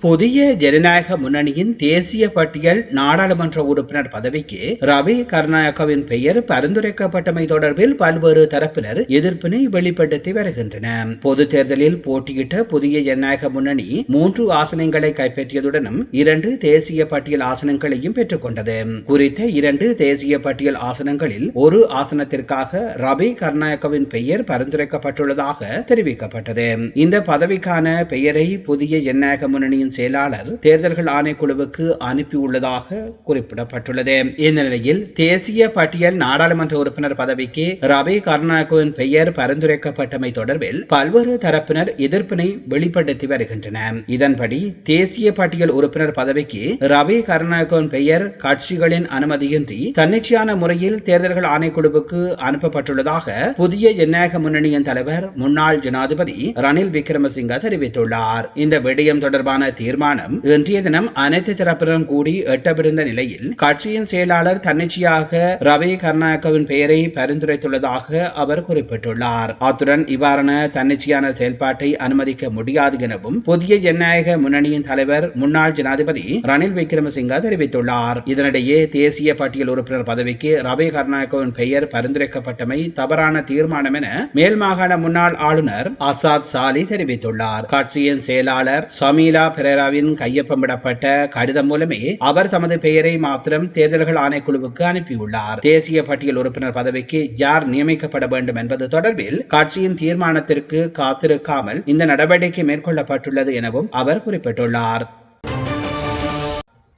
புதிய ஜனநாயக முன்னணியின் தேசிய பட்டியல் நாடாளுமன்ற உறுப்பினர் பதவிக்கு ரவி கர்நாயகவின் பெயர் பரிந்துரைக்கப்பட்டமை தொடர்பில் பல்வேறு தரப்பினர் எதிர்ப்பினை வெளிப்படுத்தி வருகின்றன பொது தேர்தலில் போட்டியிட்ட புதிய ஜனநாயக முன்னணி மூன்று ஆசனங்களை கைப்பற்றியதுடனும் இரண்டு தேசிய பட்டியல் ஆசனங்களையும் பெற்றுக்கொண்டது. குறித்த இரண்டு தேசிய பட்டியல் ஆசனங்களில் ஒரு ஆசனத்திற்காக ரவி கர்நாயகவின் பெயர் பரிந்துரைக்கப்பட்டுள்ளதாக தெரிவிக்கப்பட்டது. இந்த பதவிக்கான பெயரை புதிய ஜனநாயக முன்னணியின் செயலாளர் தேர்தல்கள் ஆணைக்குழுவுக்கு அனுப்பியுள்ளதாக குறிப்பிடப்பட்டுள்ளது. இந்த நிலையில் தேசிய பட்டியல் நாடாளுமன்ற உறுப்பினர் பதவிக்கு ரபி கருணாகரன் பெயர் பரிந்துரைக்கப்பட்டமை தொடர்பில் பல்வேறு தரப்பினர் எதிர்ப்பினை வெளிப்படுத்தி வருகின்றன இதன்படி தேசிய பட்டியல் உறுப்பினர் பதவிக்கு ரவி கருணாகரன் பெயர் கட்சிகளின் அனுமதியின்றி தன்னிச்சையான முறையில் தேர்தல்கள் ஆணைக்குழுவுக்கு அனுப்பப்பட்டுள்ளதாக புதிய ஜனநாயக முன்னணியின் தலைவர் முன்னாள் ஜனாதிபதி ரணில் விக்ரமசிங்க தெரிவித்துள்ளார். இந்த விடயம் தொடர்பான தீர்மானம். இன்றைய தினம் அனைத்து தரப்பினரும் கூடி எட்டப்பட்டிருந்த நிலையில் கட்சியின் செயலாளர் தன்னிச்சையாக ரவி கருணாகவின் பெயரை பரிந்துரைத்துள்ளதாக அவர் குறிப்பிட்டுள்ளார். அத்துடன் இவ்வாறான தன்னிச்சையான செயல்பாட்டை அனுமதிக்க முடியாது எனவும் புதிய ஜனநாயக முன்னணியின் தலைவர் முன்னாள் ஜனாதிபதி ரணில் விக்ரமசிங்க தெரிவித்துள்ளார். இதனிடையே தேசிய பட்டியல் உறுப்பினர் பதவிக்கு ரவி கருணாகவின் பெயர் பரிந்துரைக்கப்பட்டமை தவறான தீர்மானம் என மேல் மாகாண முன்னாள் ஆளுநர் அசாத் சாலி தெரிவித்துள்ளார். கட்சியின் செயலாளர் சமீலா பெரேராவின் கையொப்பமிடப்பட்ட கடிதம் மூலமே அவர் தமது பெயரை மாத்திரம் தேர்தல்கள் ஆணைக்குழுவுக்கு அனுப்பியுள்ளார். தேசிய பட்டியல் உறுப்பினர் பதவிக்கு யார் நியமிக்கப்பட வேண்டும் என்பது தொடர்பில் கட்சியின் தீர்மானத்திற்கு காத்திருக்காமல் இந்த நடவடிக்கை மேற்கொள்ளப்பட்டுள்ளது எனவும் அவர் குறிப்பிட்டுள்ளார்.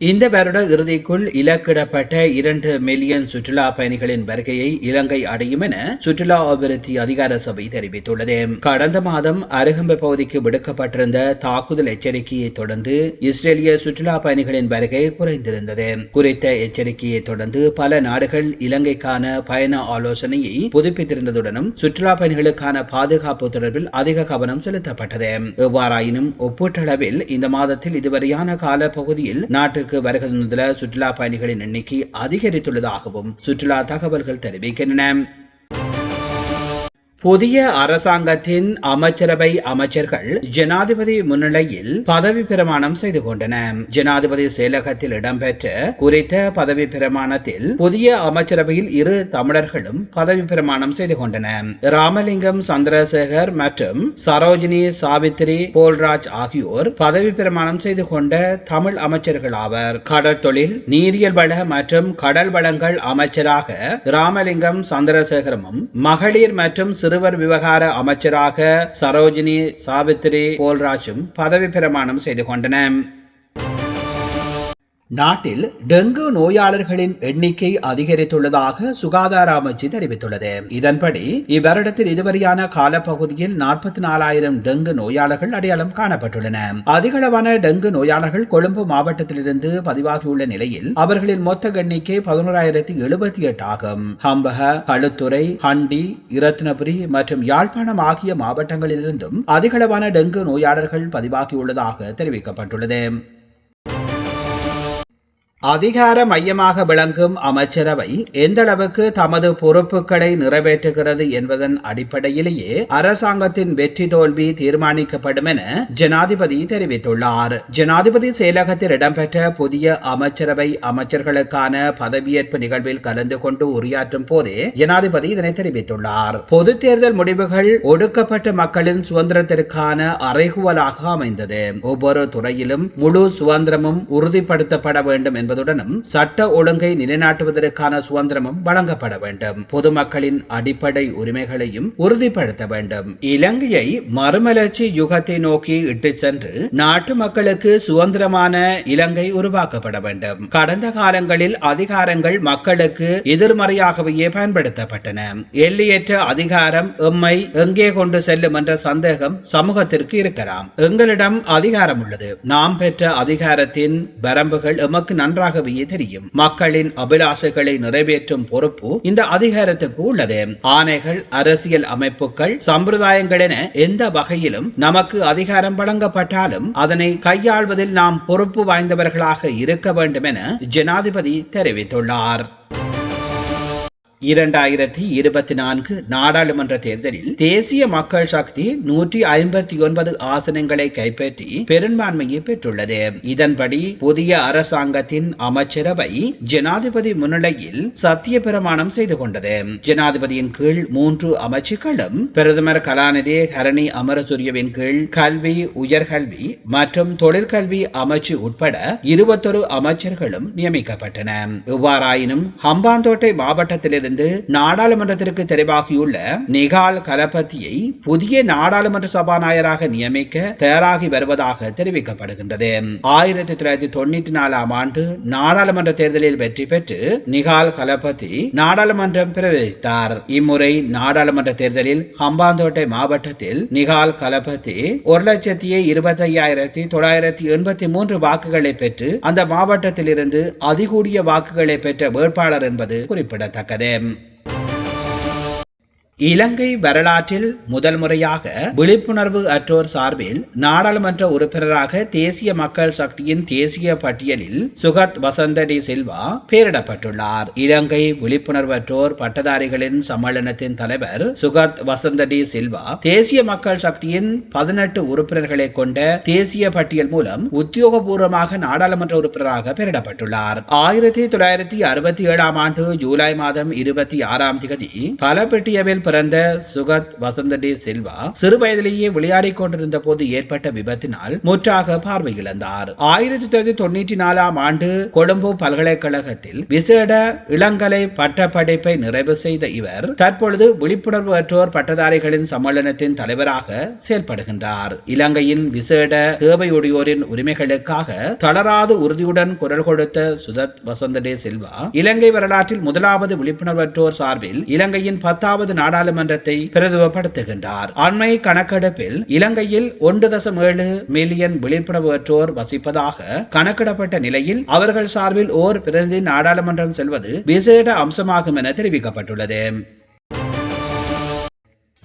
இந்த வருட இறுதிக்குள் இலக்கிடப்பட்ட இரண்டு மில்லியன் சுற்றுலா பயணிகளின் வருகையை இலங்கை அடையும் என சுற்றுலா அபிவிருத்தி அதிகார சபை தெரிவித்துள்ளது. கடந்த மாதம் அருகம்பு பகுதிக்கு விடுக்கப்பட்டிருந்த தாக்குதல் எச்சரிக்கையை தொடர்ந்து இஸ்ரேலிய சுற்றுலா பயணிகளின் வருகை குறைந்திருந்தது. குறித்த எச்சரிக்கையை தொடர்ந்து பல நாடுகள் இலங்கைக்கான பயண ஆலோசனையை புதுப்பித்திருந்ததுடனும் சுற்றுலா பயணிகளுக்கான பாதுகாப்பு தொடர்பில் அதிக கவனம் செலுத்தப்பட்டது. எவ்வாறாயினும் ஒப்பீட்டளவில் இந்த மாதத்தில் இதுவரையான கால பகுதியில் நாட்டுக்கு நாட்டுக்கு வருகை சுற்றுலா பயணிகளின் எண்ணிக்கை அதிகரித்துள்ளதாகவும் சுற்றுலா தகவல்கள் தெரிவிக்கின்றன. புதிய அரசாங்கத்தின் அமைச்சரவை அமைச்சர்கள் ஜனாதிபதி முன்னிலையில் பதவி பிரமாணம் செய்து கொண்டன ஜனாதிபதி செயலகத்தில் இடம்பெற்ற குறித்த பதவி பிரமாணத்தில் புதிய அமைச்சரவையில் இரு தமிழர்களும் பதவி பிரமாணம் செய்து கொண்டன ராமலிங்கம் சந்திரசேகர் மற்றும் சரோஜினி சாவித்ரி போல்ராஜ் ஆகியோர் பதவி பிரமாணம் செய்து கொண்ட தமிழ் அமைச்சர்கள் ஆவர். கடற்தொழில் நீரியல் வள மற்றும் கடல் வளங்கள் அமைச்சராக ராமலிங்கம் சந்திரசேகரமும் மகளிர் மற்றும் சிறு சிறுவர் விவகார அமைச்சராக சரோஜினி சாவித்திரி போல்ராஜும் பதவி பிரமாணம் செய்து கொண்டனர். நாட்டில் டெங்கு நோயாளர்களின் எண்ணிக்கை அதிகரித்துள்ளதாக சுகாதார அமைச்சு தெரிவித்துள்ளது. இதன்படி இவ்வருடத்தில் இதுவரையான காலப்பகுதியில் நாற்பத்தி நாலாயிரம் டெங்கு நோயாளர்கள் அடையாளம் காணப்பட்டுள்ளன. அதிகளவான டெங்கு நோயாளர்கள் கொழும்பு மாவட்டத்திலிருந்து பதிவாகியுள்ள நிலையில் அவர்களின் மொத்த எண்ணிக்கை பதினோராயிரத்தி எழுபத்தி எட்டு ஆகும். ஹம்பக களுத்துறை ஹண்டி இரத்னபுரி மற்றும் யாழ்ப்பாணம் ஆகிய மாவட்டங்களிலிருந்தும் அதிகளவான டெங்கு நோயாளர்கள் பதிவாகியுள்ளதாக தெரிவிக்கப்பட்டுள்ளது. அதிகார மையமாக விளங்கும் அமைச்சரவை எந்த அளவுக்கு தமது பொறுப்புகளை நிறைவேற்றுகிறது என்பதன் அடிப்படையிலேயே அரசாங்கத்தின் வெற்றி தோல்வி தீர்மானிக்கப்படும் என ஜனாதிபதி தெரிவித்துள்ளார். ஜனாதிபதி செயலகத்தில் இடம்பெற்ற புதிய அமைச்சரவை அமைச்சர்களுக்கான பதவியேற்பு நிகழ்வில் கலந்து கொண்டு உரையாற்றும் போதே ஜனாதிபதி இதனை தெரிவித்துள்ளார். பொது தேர்தல் முடிவுகள் ஒடுக்கப்பட்ட மக்களின் சுதந்திரத்திற்கான அறைகுவலாக அமைந்தது. ஒவ்வொரு துறையிலும் முழு சுதந்திரமும் உறுதிப்படுத்தப்பட வேண்டும் என்பது என்பதுடனும் சட்ட ஒழுங்கை நிலைநாட்டுவதற்கான சுதந்திரமும் வழங்கப்பட வேண்டும். பொதுமக்களின் அடிப்படை உரிமைகளையும் உறுதிப்படுத்த வேண்டும். இலங்கையை மறுமலர்ச்சி யுகத்தை நோக்கி இட்டு சென்று நாட்டு மக்களுக்கு சுதந்திரமான இலங்கை உருவாக்கப்பட வேண்டும். கடந்த காலங்களில் அதிகாரங்கள் மக்களுக்கு எதிர்மறையாகவே பயன்படுத்தப்பட்டன. எல்லையற்ற அதிகாரம் எம்மை எங்கே கொண்டு செல்லும் என்ற சந்தேகம் சமூகத்திற்கு இருக்கலாம். எங்களிடம் அதிகாரம் உள்ளது. நாம் பெற்ற அதிகாரத்தின் வரம்புகள் எமக்கு நன்றாக நன்றாகவே தெரியும். மக்களின் அபிலாசைகளை நிறைவேற்றும் பொறுப்பு இந்த அதிகாரத்துக்கு உள்ளது. ஆணைகள் அரசியல் அமைப்புகள் சம்பிரதாயங்கள் என எந்த வகையிலும் நமக்கு அதிகாரம் வழங்கப்பட்டாலும் அதனை கையாள்வதில் நாம் பொறுப்பு வாய்ந்தவர்களாக இருக்க வேண்டும் என ஜனாதிபதி தெரிவித்துள்ளார். இரண்டாயிரத்தி இருபத்தி நான்கு நாடாளுமன்ற தேர்தலில் தேசிய மக்கள் சக்தி நூற்றி ஐம்பத்தி ஒன்பது ஆசனங்களை கைப்பற்றி பெரும்பான்மையை பெற்றுள்ளது. இதன்படி புதிய அரசாங்கத்தின் அமைச்சரவை ஜனாதிபதி முன்னிலையில் சத்திய பிரமாணம் செய்து கொண்டது. ஜனாதிபதியின் கீழ் மூன்று அமைச்சுக்களும் பிரதமர் கலாநிதி ஹரணி அமரசூரியவின் கீழ் கல்வி உயர்கல்வி மற்றும் தொழிற்கல்வி அமைச்சு உட்பட இருபத்தொரு அமைச்சர்களும் நியமிக்கப்பட்டன. இவ்வாறாயினும் ஹம்பாந்தோட்டை மாவட்டத்திலிருந்து நாடாளுமன்றத்திற்கு தெரிவாகியுள்ள நிகால் கலபத்தியை புதிய நாடாளுமன்ற சபாநாயகராக நியமிக்க தயாராகி வருவதாக தெரிவிக்கப்படுகின்றது. ஆயிரத்தி தொள்ளாயிரத்தி தொண்ணூற்றி நாலாம் ஆண்டு நாடாளுமன்ற தேர்தலில் வெற்றி பெற்று நிகால் கலபதி நாடாளுமன்றம் பிரவேசித்தார். இம்முறை நாடாளுமன்ற தேர்தலில் ஹம்பாந்தோட்டை மாவட்டத்தில் நிகால் கலபதி ஒரு லட்சத்தி இருபத்தி ஐயாயிரத்தி தொள்ளாயிரத்தி எண்பத்தி மூன்று வாக்குகளை பெற்று அந்த மாவட்டத்தில் இருந்து அதிகூடிய வாக்குகளை பெற்ற வேட்பாளர் என்பது குறிப்பிடத்தக்கது. Um, இலங்கை வரலாற்றில் முதல் முறையாக விழிப்புணர்வு அற்றோர் சார்பில் நாடாளுமன்ற உறுப்பினராக தேசிய மக்கள் சக்தியின் தேசிய பட்டியலில் சுகத் வசந்த டி சில்வா பெயரிடப்பட்டுள்ளார். இலங்கை விழிப்புணர்வு அற்றோர் பட்டதாரிகளின் சம்மேளனத்தின் தலைவர் சுகத் வசந்த டி சில்வா தேசிய மக்கள் சக்தியின் பதினெட்டு உறுப்பினர்களை கொண்ட தேசிய பட்டியல் மூலம் உத்தியோகபூர்வமாக நாடாளுமன்ற உறுப்பினராக பெயரிடப்பட்டுள்ளார். ஆயிரத்தி தொள்ளாயிரத்தி அறுபத்தி ஏழாம் ஆண்டு ஜூலை மாதம் இருபத்தி ஆறாம் தேதி பலபெட்டியவில் பிறந்த சுகத் வசந்த டி சில்வா சிறு வயதிலேயே விளையாடிக் கொண்டிருந்த போது ஏற்பட்ட விபத்தினால் முற்றாக பார்வை இழந்தார் ஆயிரத்தி தொள்ளாயிரத்தி தொண்ணூற்றி நாலாம் ஆண்டு கொழும்பு பல்கலைக்கழகத்தில் விசேட இளங்கலை பட்டப்படிப்பை நிறைவு செய்த இவர் தற்பொழுது விழிப்புணர்வு அற்றோர் பட்டதாரிகளின் சம்மேளனத்தின் தலைவராக செயல்படுகின்றார். இலங்கையின் விசேட தேவையுடையோரின் உரிமைகளுக்காக தளராது உறுதியுடன் குரல் கொடுத்த சுதத் வசந்த டே சில்வா இலங்கை வரலாற்றில் முதலாவது விழிப்புணர்வற்றோர் சார்பில் இலங்கையின் பத்தாவது நாடாளுமன்றத்தை பிரதிபப்படுத்துகின்றார் அண்மை கணக்கெடுப்பில் இலங்கையில் ஒன்று தசம் ஏழு மில்லியன் விழிப்புணர்வற்றோர் வசிப்பதாக கணக்கிடப்பட்ட நிலையில் அவர்கள் சார்பில் ஓர் பிரதிநிதி நாடாளுமன்றம் செல்வது விசேட அம்சமாகும் என தெரிவிக்கப்பட்டுள்ளது.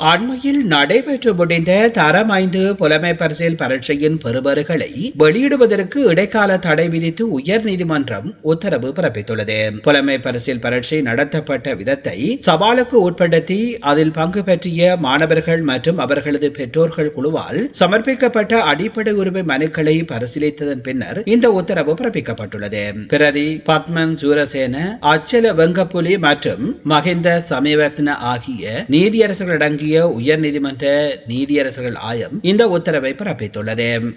அண்மையில் நடைபெற்று முடிந்த தரம் ஐந்து புலமை பரிசில் பரீட்சையின் பெறுபர்களை வெளியிடுவதற்கு இடைக்கால தடை விதித்து உயர் நீதிமன்றம் உத்தரவு பிறப்பித்துள்ளது. புலமை பரிசில் பரீட்சை நடத்தப்பட்ட விதத்தை சவாலுக்கு உட்படுத்தி அதில் பங்கு பெற்றிய மாணவர்கள் மற்றும் அவர்களது பெற்றோர்கள் குழுவால் சமர்ப்பிக்கப்பட்ட அடிப்படை உரிமை மனுக்களை பரிசீலித்ததன் பின்னர் இந்த உத்தரவு பிறப்பிக்கப்பட்டுள்ளது. பிரதி பத்மன் சூரசேன அச்சல வெங்கப்புலி மற்றும் மஹிந்த சமீவர்த்தன ஆகிய நீதியரசர்கள் அடங்கிய உயர் நீதிமன்ற நீதியரசர்கள் ஆயம் இந்த உத்தரவை பிறப்பித்துள்ளது.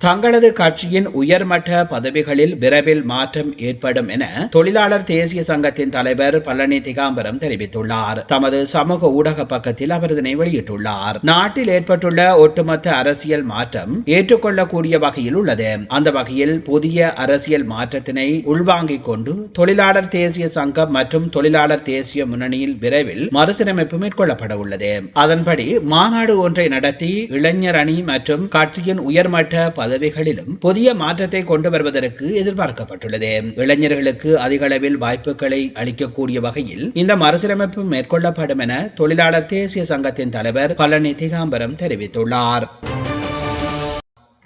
தங்களது கட்சியின் உயர்மட்ட பதவிகளில் விரைவில் மாற்றம் ஏற்படும் என தொழிலாளர் தேசிய சங்கத்தின் தலைவர் பழனி திகாம்பரம் தெரிவித்துள்ளார். தமது சமூக ஊடக பக்கத்தில் அவர் இதனை வெளியிட்டுள்ளார். நாட்டில் ஏற்பட்டுள்ள ஒட்டுமொத்த அரசியல் மாற்றம் ஏற்றுக்கொள்ளக்கூடிய வகையில் உள்ளது. அந்த வகையில் புதிய அரசியல் மாற்றத்தினை உள்வாங்கிக் கொண்டு தொழிலாளர் தேசிய சங்கம் மற்றும் தொழிலாளர் தேசிய முன்னணியில் விரைவில் மறுசீரமைப்பு மேற்கொள்ளப்பட உள்ளது. அதன்படி மாநாடு ஒன்றை நடத்தி இளைஞர் அணி மற்றும் கட்சியின் உயர்மட்ட பதவிகளிலும் புதிய மாற்றத்தை கொண்டு வருவதற்கு எதிர்பார்க்கப்பட்டுள்ளது. இளைஞர்களுக்கு அதிக அளவில் வாய்ப்புகளை அளிக்கக்கூடிய வகையில் இந்த மறுசீரமைப்பு மேற்கொள்ளப்படும் என தொழிலாளர் தேசிய சங்கத்தின் தலைவர் பழனி திகாம்பரம் தெரிவித்துள்ளார்.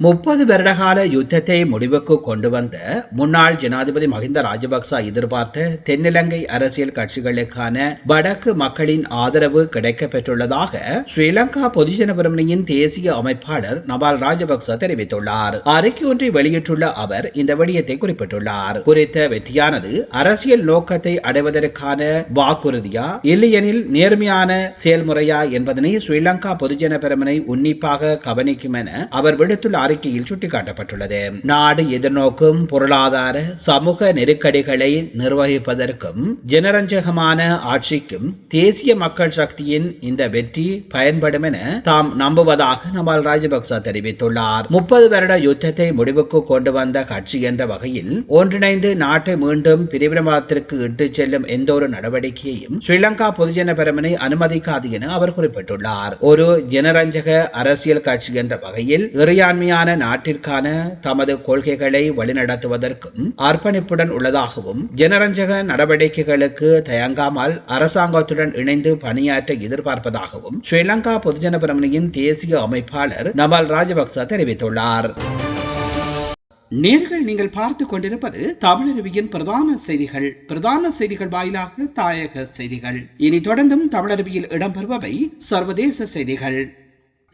முப்பது வருடகால யுத்தத்தை முடிவுக்கு கொண்டு வந்த முன்னாள் ஜனாதிபதி மஹிந்த ராஜபக்ச எதிர்பார்த்த தென்னிலங்கை அரசியல் கட்சிகளுக்கான வடக்கு மக்களின் ஆதரவு கிடைக்க பெற்றுள்ளதாக ஸ்ரீலங்கா பொதுஜன பிரமணியின் தேசிய அமைப்பாளர் நபால் ராஜபக்ச தெரிவித்துள்ளார். அறிக்கை ஒன்றை வெளியிட்டுள்ள அவர் இந்த விடயத்தை குறிப்பிட்டுள்ளார். குறித்த வெற்றியானது அரசியல் நோக்கத்தை அடைவதற்கான வாக்குறுதியா இல்லையெனில் நேர்மையான செயல்முறையா என்பதனை ஸ்ரீலங்கா பொதுஜன பிரமனை உன்னிப்பாக கவனிக்கும் என அவர் விடுத்துள்ள அறிக்கையில் சுட்டிக்காட்டப்பட்டுள்ளது. நாடு எதிர்நோக்கும் பொருளாதார சமூக நெருக்கடிகளை நிர்வகிப்பதற்கும் ஜனரஞ்சகமான ஆட்சிக்கும் தேசிய மக்கள் சக்தியின் இந்த வெற்றி பயன்படும் என தாம் நம்புவதாக நமால் ராஜபக்ச தெரிவித்துள்ளார். முப்பது வருட யுத்தத்தை முடிவுக்கு கொண்டு வந்த கட்சி என்ற வகையில் ஒன்றிணைந்து நாட்டை மீண்டும் பிரிவினவாதத்திற்கு இட்டுச் செல்லும் எந்த ஒரு நடவடிக்கையையும் ஸ்ரீலங்கா பொதுஜன பெருமனை அனுமதிக்காது என அவர் குறிப்பிட்டுள்ளார். ஒரு ஜனரஞ்சக அரசியல் கட்சி என்ற வகையில் இறையாண்மையான தூய்மையான நாட்டிற்கான தமது கொள்கைகளை வழிநடத்துவதற்கும் அர்ப்பணிப்புடன் உள்ளதாகவும் ஜனரஞ்சக நடவடிக்கைகளுக்கு தயங்காமல் அரசாங்கத்துடன் இணைந்து பணியாற்ற எதிர்பார்ப்பதாகவும் ஸ்ரீலங்கா பொதுஜன பிரமணியின் தேசிய அமைப்பாளர் நமல் ராஜபக்ச தெரிவித்துள்ளார். நேர்கள் நீங்கள் பார்த்து கொண்டிருப்பது தமிழருவியின் பிரதான செய்திகள். பிரதான செய்திகள் வாயிலாக தாயக செய்திகள். இனி தொடர்ந்தும் தமிழருவியில் இடம்பெறுபவை சர்வதேச செய்திகள்.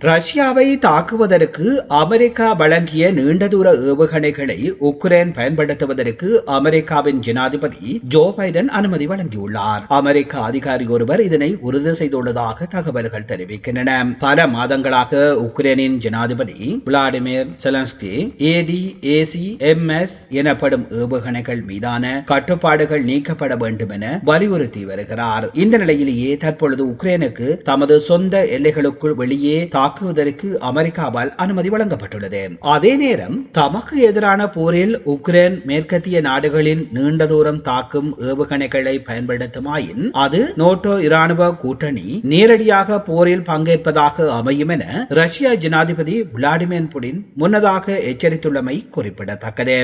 ரஷ்யாவை தாக்குவதற்கு அமெரிக்கா வழங்கிய நீண்ட தூர ஏவுகணைகளை உக்ரைன் பயன்படுத்துவதற்கு அமெரிக்காவின் ஜனாதிபதி ஜோ பைடன் அனுமதி வழங்கியுள்ளார். அமெரிக்க அதிகாரி ஒருவர் இதனை உறுதி செய்துள்ளதாக தகவல்கள் தெரிவிக்கின்றன. பல மாதங்களாக உக்ரைனின் ஜனாதிபதி Vladimir Zelensky A T A C M S எனப்படும் ஏவுகணைகள் மீதான கட்டுப்பாடுகள் நீக்கப்பட வேண்டும் என வலியுறுத்தி வருகிறார். இந்த நிலையிலேயே தற்பொழுது உக்ரைனுக்கு தமது சொந்த எல்லைகளுக்குள் வெளியே தாக்குவதற்கு அமெரிக்காவால் அனுமதி வழங்கப்பட்டுள்ளது. அதே நேரம் தமக்கு எதிரான போரில் உக்ரைன் மேற்கத்திய நாடுகளின் நீண்ட தூரம் தாக்கும் ஏவுகணைகளை பயன்படுத்துமாயின் அது நோட்டோ இராணுவ கூட்டணி நேரடியாக போரில் பங்கேற்பதாக அமையும் என ரஷ்ய ஜனாதிபதி விளாடிமிர் புடின் முன்னதாக எச்சரித்துள்ளமை குறிப்பிடத்தக்கது.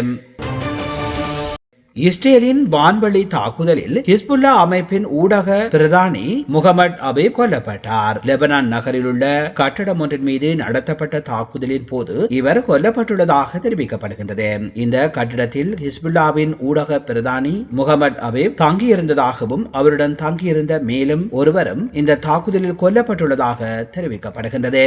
இஸ்ரேலின் வான்வழி தாக்குதலில் ஹிஸ்புல்லா அமைப்பின் ஊடக பிரதானி முகமது அபீப் கொல்லப்பட்டார். லெபனான் நகரில் உள்ள கட்டடம் ஒன்றின் மீது நடத்தப்பட்ட தாக்குதலின் போது இவர் கொல்லப்பட்டுள்ளதாக தெரிவிக்கப்படுகின்றது. இந்த கட்டிடத்தில் ஹிஸ்புல்லாவின் ஊடக பிரதானி முகமது அபீப் தங்கியிருந்ததாகவும் அவருடன் தங்கியிருந்த மேலும் ஒருவரும் இந்த தாக்குதலில் கொல்லப்பட்டுள்ளதாக தெரிவிக்கப்படுகின்றது.